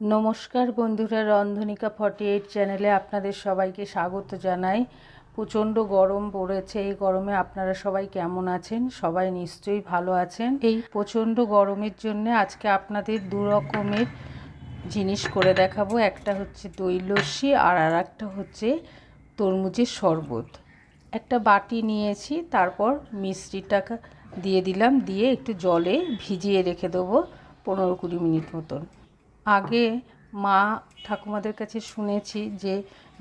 নমস্কার বন্ধুরা রন্ধনিকা forty eight চ্যানেলে আপনাদের সবাইকে স্বাগত জানাই। প্রচণ্ড গরম পড়েছে এই গরমে আপনারা সবাই কেমন আছেন? সবাই নিশ্চয়ই ভালো আছেন। এই প্রচণ্ড গরমের জন্য আজকে আপনাদের দু রকমের জিনিস করে দেখাবো। একটা হচ্ছে দই লস্যি আর আর একটা হচ্ছে তরমুজের শরবত। একটা বাটি নিয়েছি তারপর মিষ্টিটা দিয়ে দিলাম দিয়ে একটু জলে ভিজিয়ে রেখে দেবো পনেরো কুড়ি মিনিট মতন। আগে মা ঠাকুমাদের কাছে শুনেছি যে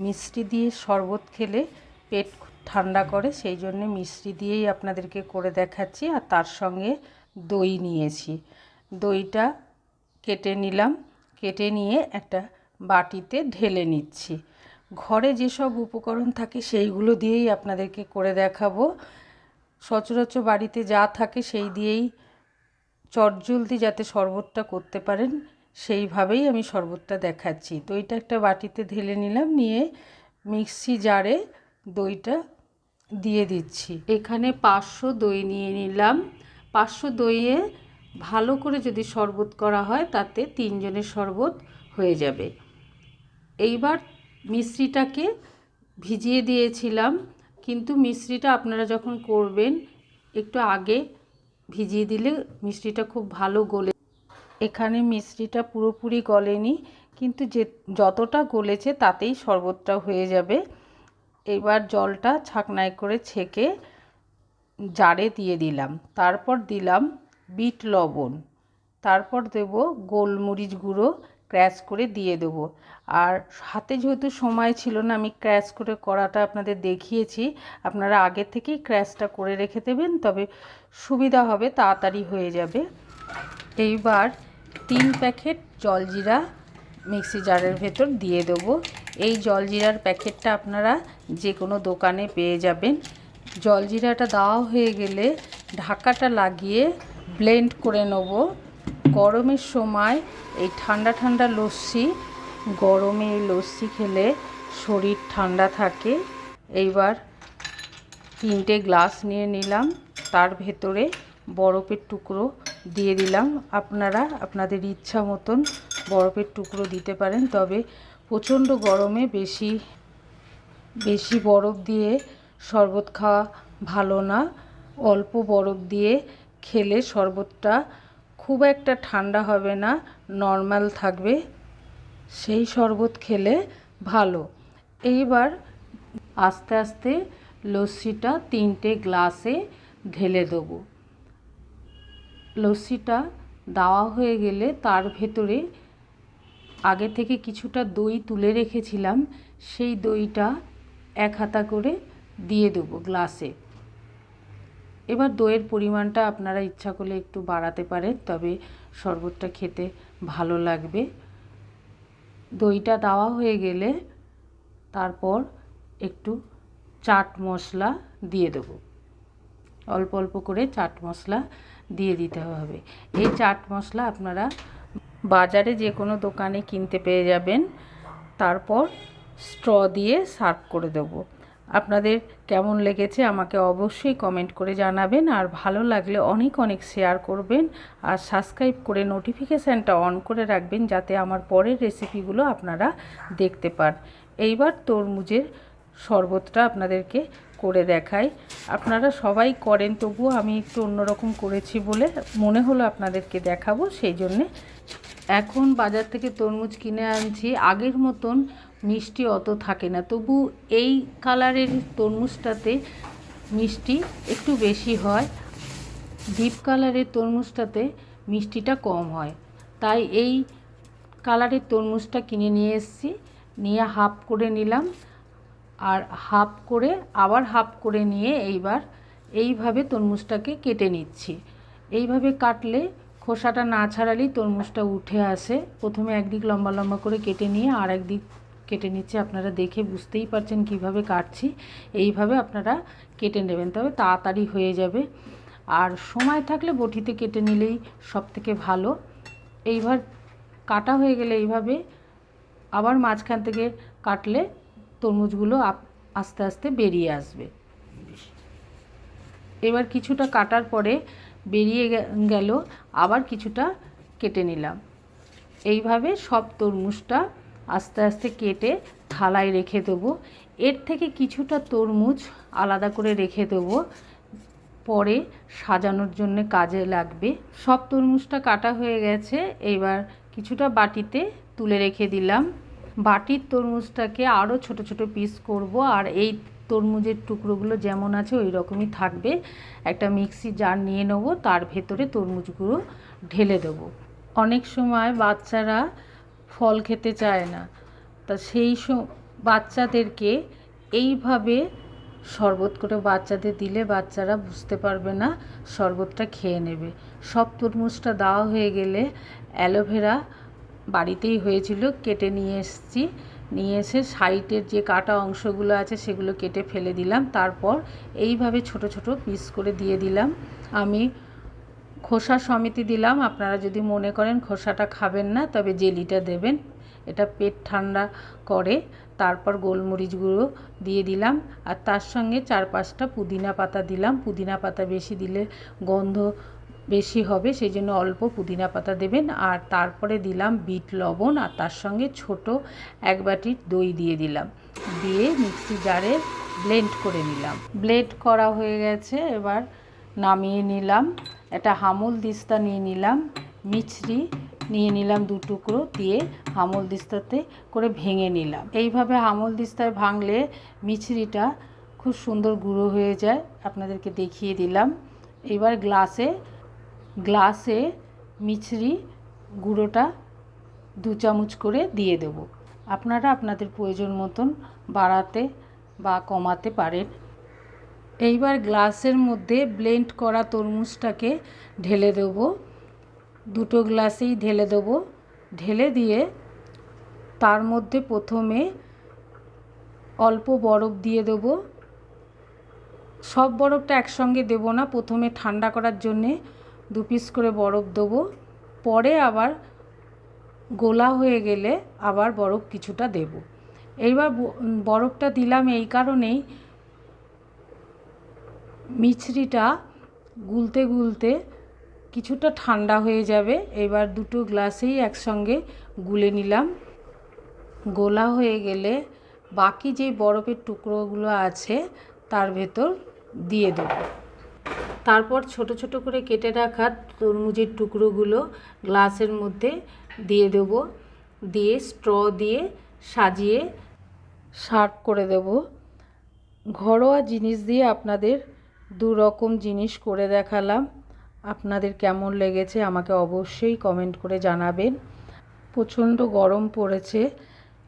মিষ্টি দিয়ে শরবত খেলে পেট ঠান্ডা করে, সেই জন্য মিষ্টি দিয়েই আপনাদেরকে করে দেখাচ্ছি আর তার সঙ্গে দই নিয়েছি। দইটা কেটে নিলাম, কেটে নিয়ে একটা বাটিতে ঢেলে নিচ্ছি। ঘরে যেসব উপকরণ থাকে সেইগুলো দিয়েই আপনাদেরকে করে দেখাবো। সচরাচর বাড়িতে যা থাকে সেই দিয়েই চটজলদি যাতে শরবতটা করতে পারেন। সেইভাবেই আমি শরবতটা দেখাচ্ছি। দইটা একটা বাটিতে ঢেলে নিলাম, নিয়ে মিক্সি জারে দইটা দিয়ে দিচ্ছি। এখানে পাঁচশো দই নিয়ে নিলাম। পাঁচশো দইয়ে ভালো করে যদি শরবত করা হয়, তাতে তিনজনের শরবত হয়ে যাবে। এইবার মিশ্রিটাকে ভিজিয়ে দিয়েছিলাম, কিন্তু মিশ্রিটা আপনারা যখন করবেন, একটু আগে ভিজিয়ে দিলে মিষ্টিটা খুব ভালো গলে এখানে মিষ্টিটা পুরোপুরি গলেনি, কিন্তু যে যতটা গলেছে তাতেই শরবতটা হয়ে যাবে। এবার জলটা ছাকনায় করে ছেঁকে জারে দিয়ে দিলাম। তারপর দিলাম বিট লবণ। তারপর দেব গোলমরিচ গুঁড়ো, ক্র্যাশ করে দিয়ে দেবো। আর হাতে যেহেতু সময় ছিল না, আমি ক্র্যাশ করে করাটা আপনাদের দেখিয়েছি। আপনারা আগে থেকেই ক্র্যাশটা করে রেখে দেবেন, তবে সুবিধা হবে, তাড়াতাড়ি হয়ে যাবে। এইবার তিন প্যাকেট জলজিরা মিক্সি জারের ভেতর দিয়ে দেবো। এই জলজিরার প্যাকেটটা আপনারা যে কোনো দোকানে পেয়ে যাবেন। জলজিরাটা দেওয়া হয়ে গেলে ঢাকাটা লাগিয়ে ব্লেন্ড করে নেব। গরমের সময় এই ঠান্ডা ঠান্ডা লস্যি, গরমে এই লস্যি খেলে শরীর ঠান্ডা থাকে। এইবার তিনটে গ্লাস নিয়ে নিলাম। তার ভেতরে বরফের টুকরো দিয়ে দিলাম। আপনারা আপনাদের ইচ্ছা মতন বরফের টুকরো দিতে পারেন, তবে প্রচণ্ড গরমে বেশি বেশি বরফ দিয়ে শরবত খাওয়া ভালো না। অল্প বরফ দিয়ে খেলে শরবতটা খুব একটা ঠান্ডা হবে না, নর্মাল থাকবে। সেই শরবত খেলে ভালো। এইবার আস্তে আস্তে লস্যিটা তিনটে গ্লাসে ঢেলে দেবো। লস্যিটা দেওয়া হয়ে গেলে তার ভেতরে আগে থেকে কিছুটা দই তুলে রেখেছিলাম, সেই দইটা এক হাতা করে দিয়ে দেবো গ্লাসে। এবার দইয়ের পরিমাণটা আপনারা ইচ্ছা করলে একটু বাড়াতে পারেন, তবে শরবতটা খেতে ভালো লাগবে। দইটা দেওয়া হয়ে গেলে তারপর একটু চাট মশলা দিয়ে দেবো। অল্প অল্প করে চাট মশলা দিয়ে দিতে হবে। এই চাট মশলা আপনারা বাজারে যে কোনো দোকানে কিনতে পেয়ে যাবেন। তারপর স্ট্র দিয়ে সার্ভ করে দেব। আপনাদের কেমন লেগেছে আমাকে অবশ্যই কমেন্ট করে জানাবেন। আর ভালো লাগলে অনেক অনেক শেয়ার করবেন। আর সাবস্ক্রাইব করে নোটিফিকেশানটা অন করে রাখবেন যাতে আমার পরের রেসিপিগুলো আপনারা দেখতে পান। এইবার তরমুজের শরবতটা আপনাদেরকে করে দেখাই। আপনারা সবাই করেন, তবুও আমি একটু অন্যরকম করেছি বলে মনে হলো আপনাদেরকে দেখাবো, সেই জন্যে। এখন বাজার থেকে তরমুজ কিনে আনছি, আগের মতন মিষ্টি অত থাকে না, তবু এই কালারের তরমুজটাতে মিষ্টি একটু বেশি হয়। ডিপ কালারের তরমুজটাতে মিষ্টিটা কম হয়। তাই এই কালারের তরমুজটা কিনে নিয়ে এসেছি, নিয়ে হাফ করে নিলাম। আর হাফ করে, আবার হাফ করে নিয়ে এইবার এইভাবে তরমুজটাকে কেটে নিচ্ছি। এইভাবে কাটলে খোসাটা না ছাড়ালেই তরমুজটা উঠে আসে। প্রথমে একদিক লম্বা লম্বা করে কেটে নিয়ে আর একদিক কেটে নিচ্ছে। আপনারা দেখে বুঝতেই পারছেন কীভাবে কাটছি। এইভাবে আপনারা কেটে নেবেন, তবে তাড়াতাড়ি হয়ে যাবে। আর সময় থাকলে বটিতে কেটে নিলেই সব থেকে ভালো। এইবার কাটা হয়ে গেলে এইভাবে আবার মাঝখান থেকে কাটলে তরমুজগুলো আস্তে আস্তে বেরিয়ে আসবে। এবার কিছুটা কাটার পরে বেরিয়ে গেল, আবার কিছুটা কেটে নিলাম। এইভাবে সব তরমুজটা আস্তে আস্তে কেটে থালায় রেখে দেবো। এর থেকে কিছুটা তরমুজ আলাদা করে রেখে দেবো। পরে সাজানোর জন্য কাজে লাগবে। সব তরমুজটা কাটা হয়ে গেছে। এবার কিছুটা বাটিতে তুলে রেখে দিলাম। বাটির তরমুজটাকে আরও ছোট ছোট পিস করব, আর এই তরমুজের টুকরোগুলো যেমন আছে ওই রকমই থাকবে। একটা মিক্সি জার নিয়ে নেব, তার ভেতরে তরমুজগুলো ঢেলে দেবো। অনেক সময় বাচ্চারা ফল খেতে চায় না, তা সেই বাচ্চাদেরকে এইভাবে শরবত করে বাচ্চাদের দিলে বাচ্চারা বুঝতে পারবে না, শরবতটা খেয়ে নেবে। সব তরমুজটা দেওয়া হয়ে গেলে অ্যালোভেরা বাড়িতেই হয়েছিল, কেটে নিয়ে এসেছি। নিয়ে এসে সাইডের যে কাটা অংশগুলো আছে সেগুলো কেটে ফেলে দিলাম। তারপর এইভাবে ছোট ছোট পিস করে দিয়ে দিলাম। আমি খোসা সমিতি দিলাম। আপনারা যদি মনে করেন খোসাটা খাবেন না, তবে জেলিটা দেবেন। এটা পেট ঠান্ডা করে। তারপর গোলমরিচ গুঁড়ো দিয়ে দিলাম। আর তার সঙ্গে চার পাঁচটা পুদিনা পাতা দিলাম। পুদিনা পাতা বেশি দিলে গন্ধ বেশি হবে, সেই জন্য অল্প পুদিনা পাতা দেবেন। আর তারপরে দিলাম বিট লবণ, আর তার সঙ্গে ছোট এক বাটি দই দিয়ে দিলাম। দিয়ে মিক্সি জারে ব্লেন্ড করে নিলাম। ব্লেন্ড করা হয়ে গেছে, এবার নামিয়ে নিলাম। একটা হামুল দিস্তা নিয়ে নিলাম, মিছরি নিয়ে নিলাম দু টুকরো দিয়ে হামল দিস্তাতে করে ভেঙে নিলাম। এইভাবে হামল দিস্তায় ভাঙলে মিছরিটা খুব সুন্দর গুঁড়ো হয়ে যায়। আপনাদেরকে দেখিয়ে দিলাম। এবার গ্লাসে গ্লাসে মিছরি গুঁড়োটা দু চামচ করে দিয়ে দেব। আপনারা আপনাদের প্রয়োজন মতন বাড়াতে বা কমাতে পারেন। এইবার গ্লাসের মধ্যে ব্লেন্ড করা তরমুজটাকে ঢেলে দেবো। দুটো গ্লাসেই ঢেলে দেবো। ঢেলে দিয়ে তার মধ্যে প্রথমে অল্প বরফ দিয়ে দেবো। সব বরফটা একসঙ্গে দেব না, প্রথমে ঠান্ডা করার জন্যে দু পিস করে বরফ দেবো। পরে আবার গোলা হয়ে গেলে আবার বরফ কিছুটা দেব। এইবার বরফটা দিলাম এই কারণেই মিছরিটা গুলতে গুলতে কিছুটা ঠান্ডা হয়ে যাবে। এবার দুটো গ্লাসেই একসঙ্গে গুলে নিলাম। গোলা হয়ে গেলে বাকি যে বরফের টুকরোগুলো আছে তার ভেতর দিয়ে দেবো। তারপর ছোট ছোট করে কেটে রাখা তরমুজের টুকরোগুলো গ্লাসের মধ্যে দিয়ে দেব, দিয়ে স্ট্র দিয়ে সাজিয়ে সার্ভ করে দেব। ঘরোয়া জিনিস দিয়ে আপনাদের দু রকম জিনিস করে দেখালাম। আপনাদের কেমন লেগেছে আমাকে অবশ্যই কমেন্ট করে জানাবেন। প্রচণ্ড গরম পড়েছে,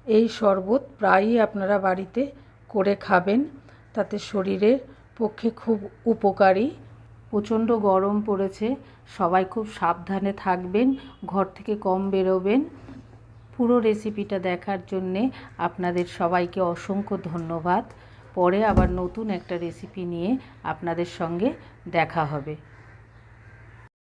এই শরবত প্রায়ই আপনারা বাড়িতে করে খাবেন। তাতে শরীরের পক্ষে খুব উপকারী। প্রচণ্ড গরম পড়েছে। সবাই খুব সাবধানে থাকবেন, ঘর থেকে কম বেরোবেন। পুরো রেসিপিটা দেখার জন্যে আপনাদের সবাইকে অসংখ্য ধন্যবাদ। পরে আবার নতুন একটা রেসিপি নিয়ে আপনাদের সঙ্গে দেখা হবে।